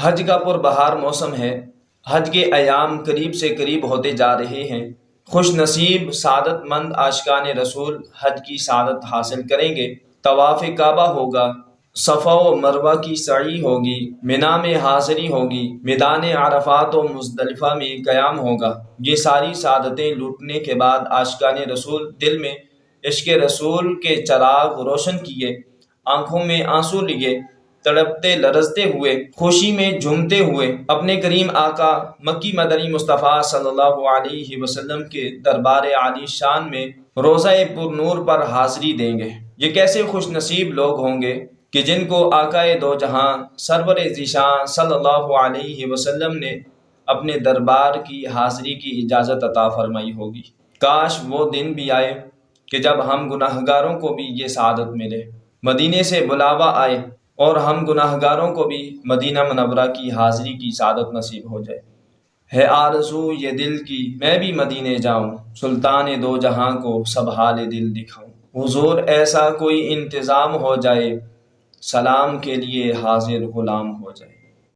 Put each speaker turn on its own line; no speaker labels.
حج کا پر بہار موسم ہے۔ حج کے ایام قریب سے قریب ہوتے جا رہے ہیں۔ خوش نصیب، سعادت مند عاشقان رسول حج کی سعادت حاصل کریں گے۔ طواف کعبہ ہوگا۔ صفا و مروہ کی سعی ہوگی۔ منا میں حاضری ہوگی۔ میدان عرفات و مزدلفہ میں قیام ہوگا۔ یہ ساری سعادتیں لوٹنے کے بعد عاشقان رسول دل میں عشق رسول کے چراغ روشن کیے، آنکھوں میں آنسو لیے۔ تڑپتے، لرزتے ہوئے، خوشی میں جھومتے ہوئے اپنے کریم آقا مکی مدنی مصطفیٰ صلی اللہ علیہ وسلم کے دربار عالی شان میں روزہ پر نور پر حاضری دیں گے۔ یہ کیسے خوش نصیب لوگ ہوں گے کہ جن کو آقائے دو جہاں سرور ذیشان صلی اللہ علیہ وسلم نے اپنے دربار کی حاضری کی اجازت عطا فرمائی ہوگی۔ کاش وہ دن بھی آئے کہ جب ہم گناہ گاروں کو بھی یہ سعادت ملے۔ مدینے سے بلاوا آئے۔ اور ہم گناہ گاروں کو بھی مدینہ منورہ کی حاضری کی سعادت نصیب ہو جائے۔ ہے آرزو یہ دل کی، میں بھی مدینے جاؤں، سلطان دو جہاں کو سب حال دل دکھاؤں۔ حضور ایسا کوئی انتظام ہو جائے، سلام کے لیے حاضر غلام ہو جائے۔